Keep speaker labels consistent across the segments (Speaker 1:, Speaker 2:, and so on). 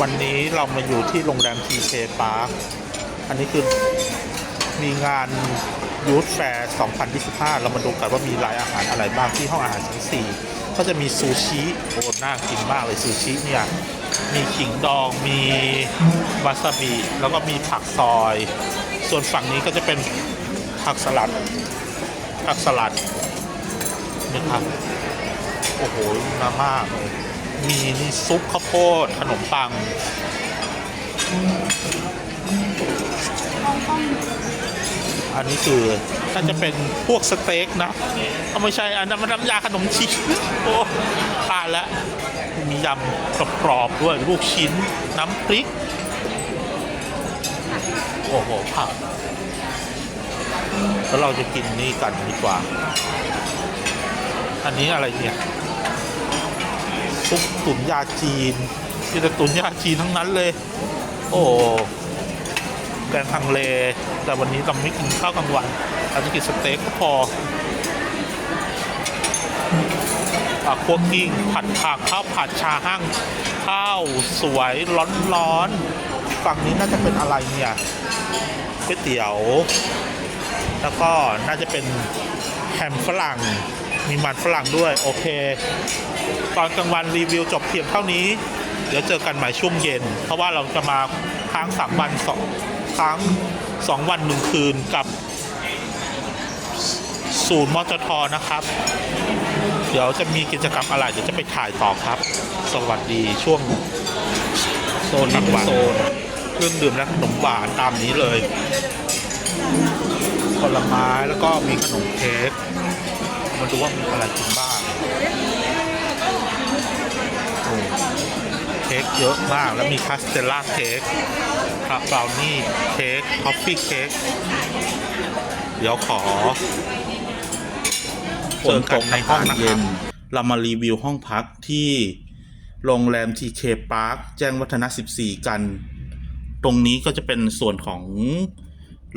Speaker 1: วันนี้เรามาอยู่ที่โรงแรมทีเคพาร์คอันนี้คือมีงานยูทแฟร์ 2025 เรามาดูกันว่ามีรายอาหารอะไรบ้างที่ห้องอาหารชั้น 4 ก็จะมีซูชิโอ้น่ากินมากเลยซูชิเนี่ย มีขิงดอง มีวาซาบิ แล้วก็มีผักซอย ส่วนฝั่งนี้ก็จะเป็นผักสลัด ผักสลัดนี่ครับ โอ้โหน่ามากเลย มีนี่ซุปข้าวโพดขนมปังอันนี้คือน่าจะเป็นพวกสเต็กนะเอาไม่ใช่อันนั้นมันน้ำยาขนมจีนโอ้ตายแล้วมียำกรอบๆด้วยลูกชิ้นน้ำพริก โอ้โหผักแล้วเราจะกินนี่กันดีกว่า อันนี้อะไรเนี่ย ซุปตุ๋นยาจีนมีแต่ตุ๋นยาจีนทั้งนั้นเลย โอ้แกงฮังเล แต่วันนี้เราไม่กินข้าวกลางวันเราจะกินสเต็กก็พอปลาคั่วกิ้งผัดผักข้าวผัดชาหั่งข้าวสวยร้อนๆฝั่งนี้น่าจะเป็นอะไรเนี่ยก๋วยเตี๋ยว แล้วก็น่าจะเป็นแฮมฝรั่ง มีมันฝรั่งด้วย โอเค ตอนกลางวันรีวิวจบเพียงเท่านี้ เดี๋ยวเจอกันใหม่ช่วงเย็น เพราะว่าเราจะมาค้างสามวันสองค้างสองวันหนึ่งคืนกับศูนย์มอจทนะครับ เดี๋ยวจะมีกิจกรรมอะไร เดี๋ยวจะไปถ่ายต่อครับ สวัสดีช่วงโซนนี้เป็นโซนเครื่องดื่มและขนมหวานตามนี้เลยผลไม้แล้วก็มีขนมเค้ก มาดูว่ามีอะไรกินบ้างโอ้เค้กเยอะมากแล้วมีคาสเตลล่าเค้กครับบราวนี่เค้กท็อฟฟี่เค้กเดี๋ยวขอ
Speaker 2: ฝนตกในห้องเย็น
Speaker 1: เรามารีวิวห้องพักที่โรงแรม TK Park แจ้งวัฒนะ 14 กัน ตรงนี้ก็จะเป็นส่วนของ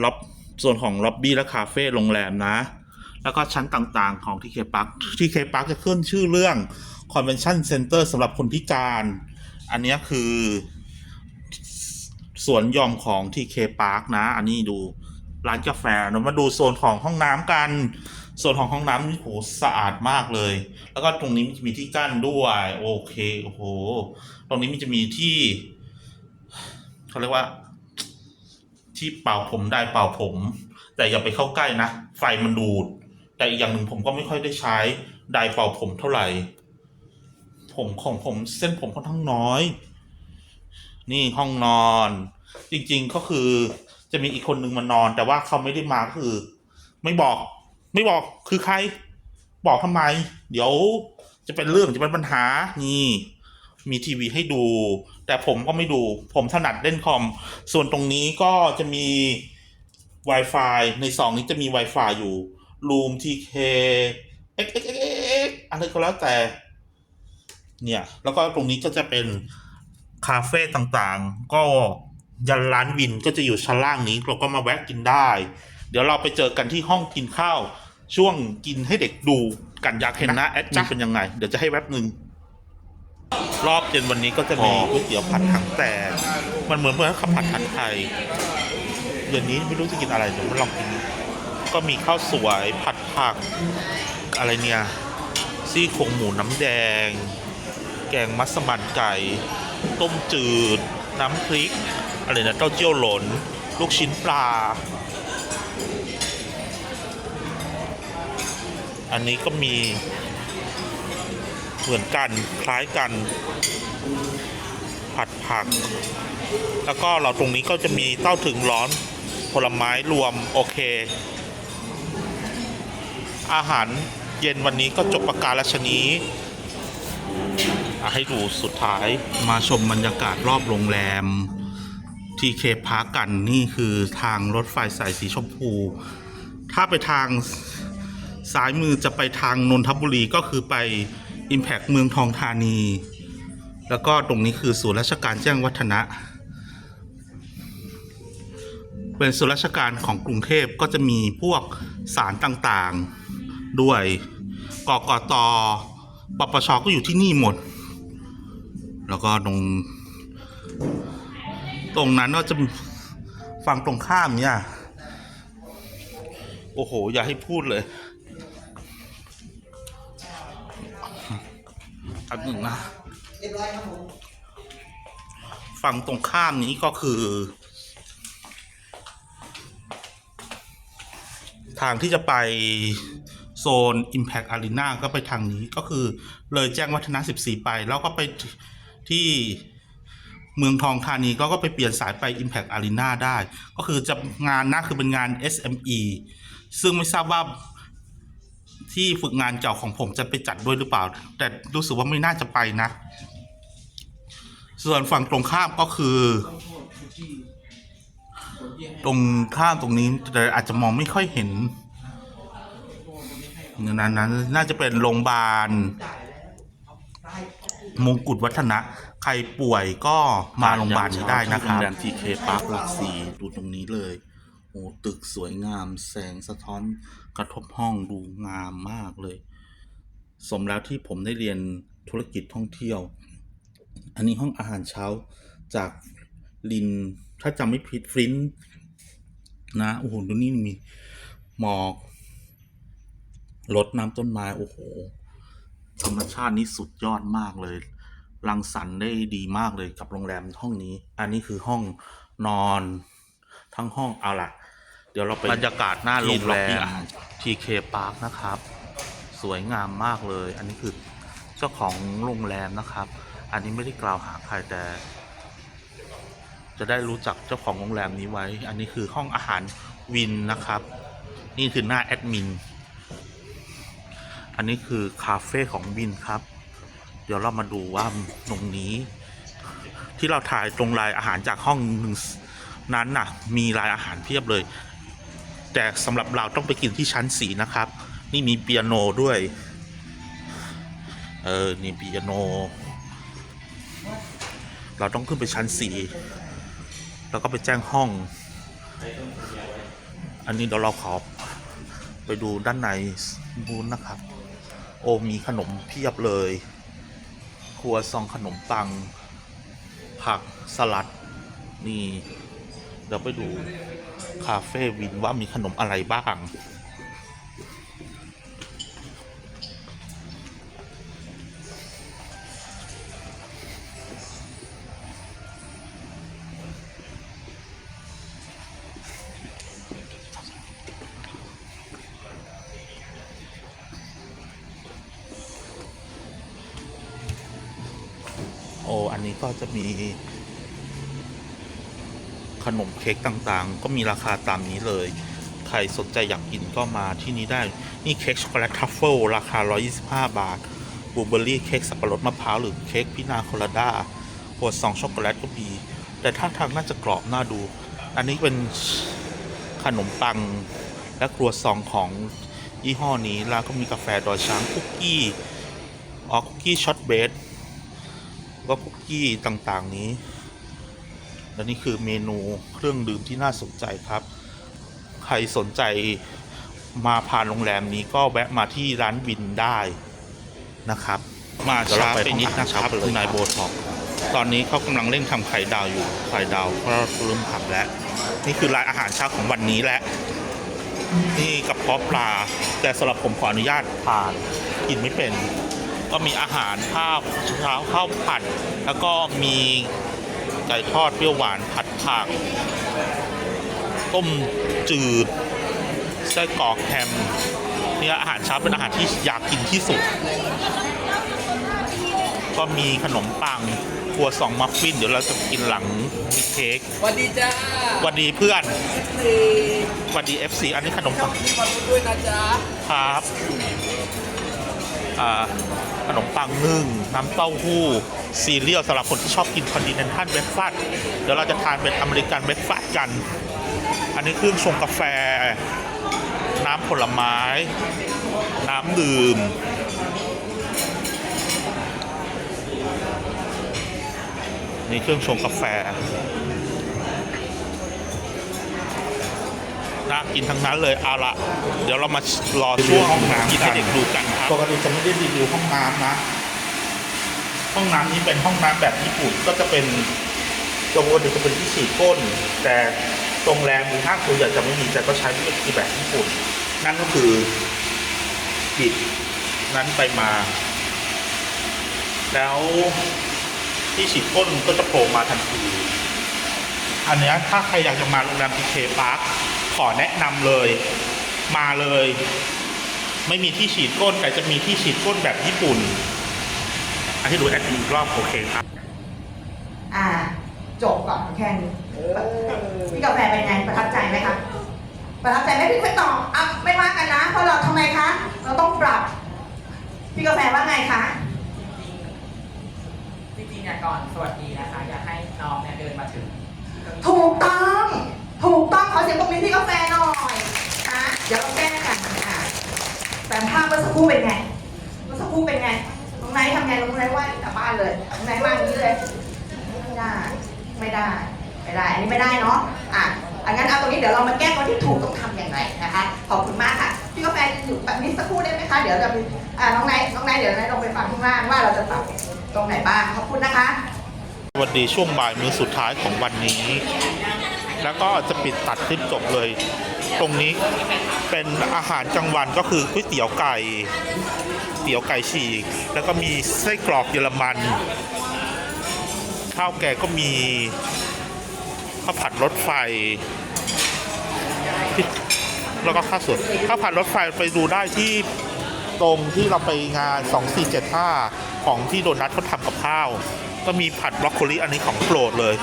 Speaker 1: ล็อบส่วนของล็อบบี้และคาเฟ่โรงแรมนะ แล้วก็ชั้นต่างๆของ TK Park TK Park จะขึ้นชื่อเรื่อง Convention Center สำหรับคนพิการ อันนี้คือสวนหยอมของ TK Park นะ อันนี้ดูร้านกาแฟเรามาดูโซนของห้องน้ำกันส่วนของห้องน้ำนี่โหสะอาดมากเลย แล้วก็ตรงนี้มันจะมีที่กั้นด้วย โอเค โอ้โห ตรงนี้มันจะมีที่เขาเรียกว่า ที่เป่าผมได้เป่าผม แต่อย่าไปเข้าใกล้นะ ไฟมันดูด แต่อีกอย่างหนึ่งผมก็ไม่ค่อยได้ใช้ไดร์เป่าผมเท่าไหร่ ผมของผมเส้นผมค่อนข้างน้อย นี่ห้องนอน จริง ๆก็คือจะมีอีกคนนึงมานอน แต่ว่าเขาไม่ได้มาก็คือ ไม่บอก ไม่บอกคือใคร บอกทำไม เดี๋ยวจะเป็นเรื่องจะเป็นปัญหา นี่ มีทีวีให้ดู แต่ผมก็ไม่ดู ผมถนัดเล่นคอม ส่วนตรงนี้ก็จะมี Wi-Fi ในซองนี้จะมี Wi-Fi อยู่ Room TK x x x x อะไรก็แล้วแต่ เนี่ย แล้วก็ตรงนี้ก็จะเป็นคาเฟ่ต่างๆ ก็ยันร้านวินก็จะอยู่ชั้นล่างนี้เราก็มาแวะกินได้ เดี๋ยวเราไปเจอกันที่ห้องกินข้าว ช่วงกินให้เด็กดูกันอยากเห็นนะแอดมินเป็นยังไง เดี๋ยวจะให้แวบหนึ่งรอบเย็นวันนี้ก็จะมีก๋วยเตี๋ยวผัดถังแตกมันเหมือนเมื่อข้าวผัดทันไทยเย็นนี้ไม่รู้จะกินอะไรเดี๋ยวมาลองกิน ก็มีข้าวสวยผัดผัก อะไรเนี่ย ซี่โครงหมูน้ำแดง แกงมัสมั่นไก่ ต้มจืด น้ำพริก อะไรนะเต้าเจี้ยวหลน ลูกชิ้นปลา อันนี้ก็มี เหมือนกันคล้ายกัน ผัดผัก แล้วก็เราตรงนี้ก็จะมีเต้าถึงร้อนผลไม้รวม โอเค อาหารเย็นวันนี้ก็จบประการชนี้ให้ดูสุดท้ายมาชมบรรยากาศรอบโรงแรม ทีเคพากันนี่คือทางรถไฟสายสีชมพู ถ้าไปทางซ้ายมือจะไปทางนนทบุรีก็คือไป Impact เมืองทองธานี แล้วก็ตรงนี้คือศูนย์ราชการแจ้งวัฒนะ เป็นส่วนราชการของกรุงเทพก็จะมีพวกสารต่างๆ ด้วยกกตปปชก็อยู่ที่นี่หมด แล้วก็ตรง ตรงนั้นก็จะฝั่งตรงข้ามเนี่ย โอ้โห อย่าให้พูดเลยอันหนึ่งนะฝั่งตรงข้ามนี้ก็คือ ทางที่จะไป โซน Impact Arena ก็ไปทางนี้ก็คือเลยแจ้งวัฒนะ 14 ไป แล้วก็ไปที่เมืองทองธานีก็ก็ไปเปลี่ยนสายไป Impact Arena ได้ ก็คือจะงานนะคือเป็นงาน SME ซึ่งไม่ทราบว่าที่ฝึกงานเก่าของผมจะไปจัดด้วยหรือเปล่า แต่รู้สึกว่าไม่น่าจะไปนะ ส่วนฝั่งตรงข้ามก็คือ ตรงข้ามตรงนี้แต่อาจจะมองไม่ค่อยเห็น นั้นนั้นน่าจะเป็นโรงพยาบาลมงกุฎวัฒนะ ใครป่วยก็มาโรงพยาบาลนี้ได้นะครับ
Speaker 2: โรงแรมทีเคปาร์คหลักสี่ดูตรงนี้เลย โอ้ตึกสวยงามแสงสะท้อนกระทบห้องดูงามมากเลย สมแล้วที่ผมได้เรียนธุรกิจท่องเที่ยว อันนี้ห้องอาหารเช้าจากลิน ถ้าจำไม่ผิดฟรินนะโอ้โหดูนี่มีหมอก รดน้ำต้นไม้โอ้โห ธรรมชาตินี้สุดยอดมากเลย รังสรรค์ได้ดีมากเลยกับโรงแรมห้องนี้ อันนี้คือห้องนอนทั้งห้องเอาล่ะ เดี๋ยวเราไป
Speaker 1: บรรยากาศหน้าโรงแร
Speaker 2: ที่
Speaker 1: ม
Speaker 2: อาหาร
Speaker 1: TK Park นะครับ สวยงามมากเลย อันนี้คือเจ้าของโรงแรมนะครับ อันนี้ไม่ได้กล่าวหาใครแต่จะได้รู้จักเจ้าของโรงแรมนี้ไว้ อันนี้คือห้องอาหารวินนะครับ นี่คือหน้าแอดมิน อันนี้คือคาเฟ่ของวินครับ เดี๋ยวเรามาดูว่าตรงนี้ ที่เราถ่ายตรงรายอาหารจากห้องหนึ่งนั้นน่ะ มีรายอาหารเพียบเลย แต่สำหรับเราต้องไปกินที่ชั้นสีนะครับ นี่มีเปียโนด้วย เออ นี่เปียโน เราต้องขึ้นไปชั้นสี่แล้วก็ไปแจ้งห้อง อันนี้เดี๋ยวเราขอไปดูด้านในบูนนะครับ โอ้มีขนมเพียบเลย ครัวซองขนมปัง ผักสลัด นี่ เดี๋ยวไปดู คาเฟ่วินว่ามีขนมอะไรบ้าง ก็จะมี ขนมเค้กต่างๆ ก็มีราคาตามนี้เลย ใครสนใจอยากกินก็มาที่นี้ได้ นี่เค้กช็อกโกแลตทัฟเฟิลราคา 125 บาทบลูเบอร์รี่เค้กสับปะรดมะพร้าวหรือเค้กพินาโคลาด้าหัวซองช็อกโกแลตก็มี แต่ท่าทางน่าจะกรอบน่าดู อันนี้เป็นขนมปังและครัวซองของยี่ห้อนี้แล้วก็มีกาแฟดอยช้างคุกกี้ออคุกกี้ช็อตเบรด ก็คุกกี้ต่างๆนี้ และนี่คือเมนูเครื่องดื่มที่น่าสนใจครับ ใครสนใจมาผ่านโรงแรมนี้ก็แวะมาที่ร้านวินได้นะครับ มา
Speaker 2: เดี๋ยว
Speaker 1: ช้า
Speaker 2: เราไป
Speaker 1: ไปนิดนะครับ
Speaker 2: ห้องอาหารเช้ากันเลย
Speaker 1: คุณนายโบท็อกตอนนี้เขากำลังเร่งทำไข่ดาวอยู่ไข่ดาวก็เริ่มทำแล้ว นี่คือรายอาหารเช้าของวันนี้แหละนี่กับเพาะปลา แต่สำหรับผมขออนุญาตผ่านกินไม่เป็น ก็มีอาหารข้าวเช้าข้าวผัด แล้วก็มีไก่ทอดเปรี้ยวหวานผัดผักต้มจืดไส้กรอกแฮมเนี่ยอาหารเช้าเป็นอาหารที่อยากกินที่สุด ก็มีขนมปังครัวสองมัฟฟิน เดี๋ยวเราจะกินหลังมีเค้ก
Speaker 3: สวัสดีจ้า
Speaker 1: สวัสดีเพื่อน
Speaker 3: สี่
Speaker 1: สวัสดี FC อันนี้ขนม
Speaker 3: ช่
Speaker 1: ปั
Speaker 3: องงที่มาดูด้วยนะจ๊ะ
Speaker 1: ครับอ่า ขนมปังนึ่งน้ำเต้าหู้ซีเรียลสำหรับคนที่ชอบกินคอนดิเนนทัลเบรคฟาสต์เดี๋ยวเราจะทานเป็นอเมริกันเบรคฟาสต์กัน อันนี้เครื่องชงกาแฟ น้ำผลไม้ น้ำดื่มนี่เครื่องชงกาแฟ น่ากินทั้งนั้นเลยเอาละเดี๋ยวเรามารอช่วงห้องน้ำกินให้เด็กดูกันครับปกติจะไม่ได้รีวิวห้องน้ำนะ ห้องน้ำนี้เป็นห้องน้ำแบบญี่ปุ่นก็จะเป็นตรงวันจะเป็นที่ฉีดก้น แต่ตรงแรงมือห้างตัวใหญ่จะไม่มีแต่ก็ใช้วิธีแบบญี่ปุ่น นั่นก็คือบิดนั้นไปมา แล้วที่ฉีดก้นก็จะโผล่มาทันทีอันนี้ถ้าใครอยากจะมาโรงแรมพีเคพาร์ค ขอแนะนำเลย มาเลย ไม่มีที่ฉีดก้นแต่จะมีที่ฉีดก้นแบบญี่ปุ่น อันที่ดูแอดมินอีกรอบโอเคครับ
Speaker 3: อ่า จบก่อนแค่นี้พี่กาแฟเป็นไงประทับใจไหมคะประทับใจไหมพี่ไม่ตอบอะไม่ว่ากันนะเพราะเราทำไมคะเราต้องปรับพี่กาแฟว่าไงคะ
Speaker 4: จริงๆเนี่ยก่อนสวัสดีนะคะ อยากให้น้องเนี่ยเดินมาถึง
Speaker 3: ถูกต้อง ถูกต้องขอเสียงปรบมือพี่กาแฟหน่อยนะเดี๋ยวเราแก้กันอะแต่ภาพเมื่อสักครู่เป็นไงเมื่อสักครู่เป็นไงตรงไหนทำไงตรงไหนว่ากลับบ้านเลยตรงไหนว่าอย่างนี้เลยไม่ได้ไม่ได้ไม่ได้อันนี้ไม่ได้เนาะอะอังั้นเอาตรงนี้เดี๋ยวเรามาแก้ตัวที่ถูกต้องทำอย่างไรนะคะขอบคุณมากค่ะพี่กาแฟอยู่แบบนี้สักครู่ได้ไหมคะเดี๋ยวจะมีอ่าน้องไนท์น้องไนท์เดี๋ยวไนท์ลงไปฟังข้างล่างว่าเราจะปรับตรงไหนบ้างขอบคุณนะคะ
Speaker 1: สวัสดีช่วงบ่ายมือสุดท้ายของวันนี้ แล้วก็จะปิดตัดคลิปจบเลย ตรงนี้เป็นอาหารกลางวันก็คือก๋วยเตี๋ยวไก่เตี๋ยวไก่ฉีก แล้วก็มีไส้กรอกเยอรมัน ข้าวแกงก็มีข้าวผัดรถไฟแล้วก็ข้าวสวยข้าวผัดรถไฟไปดูได้ที่ตรงที่เราไปงาน 2475 ของที่โดนัทเขาทำกับข้าว ก็มีผัดบรอกโคลีอันนี้ของโปรดเลย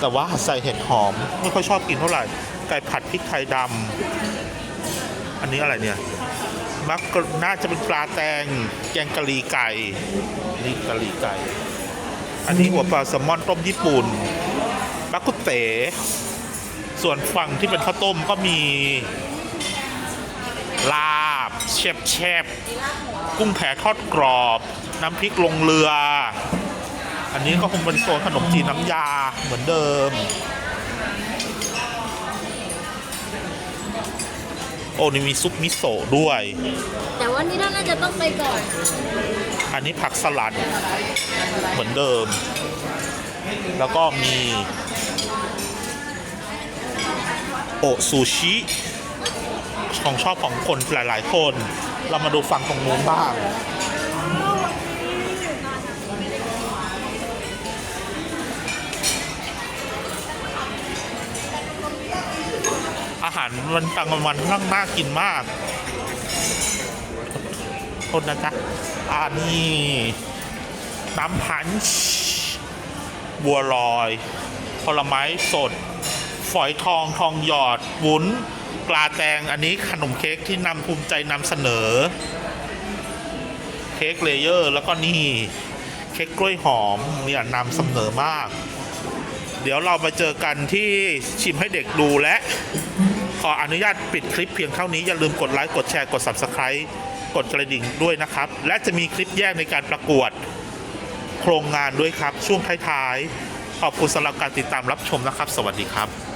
Speaker 1: แต่ว่าใส่เห็ดหอม ไม่ค่อยชอบกินเท่าไหร่ไก่ผัดพริกไทยดำอันนี้อะไรเนี่ยมักน่าจะเป็นปลาแตงแกงกะหรี่ไก่นี่กะหรี่ไก่ อันนี้หัวปลาแซลมอนต้มญี่ปุ่นบักกุเต๋ส่วนฝั่งที่เป็นข้าวต้มก็มีลาบเชฟเชฟกุ้งแผ่ทอดกรอบ น้ำพริกลงเรือ อันนี้ก็คงเป็นโซนขนมจีนน้ำยาเหมือนเดิม โอ้นี่มีซุปมิโซะด้วย
Speaker 5: แต่ว่านี่ท่านน่าจะต้องไปก่อน
Speaker 1: อันนี้ผักสลัดเหมือนเดิม แล้วก็มี โอซูชิของชอบของคนหลาย ๆ คน เรามาดูฝั่งตรงนู้นบ้าง อาหารมันกลางวันนข้างน่ากินมากโทษนะจ๊ะอันนี้น้ำพันช์บัวลอยผลไม้สด ฝอยทองทองหยอด วุ้นปลาแตง อันนี้ขนมเค้กที่นำภูมิใจนำเสนอ เค้กเลเยอร์ แล้วก็นี่ เค้กกล้วยหอมเนี่ยนำเสนอมาก เดี๋ยวเรามาเจอกันที่ชิมให้เด็กดูและ ขออนุญาตปิดคลิปเพียงเท่านี้ อย่าลืมกดไลค์กดแชร์กด Subscribe กดกระดิ่งด้วยนะครับ และจะมีคลิปแยกในการประกวดโครงงานด้วยครับ ช่วงท้ายๆ ขอบคุณสำหรับการติดตามรับชมนะครับ สวัสดีครับ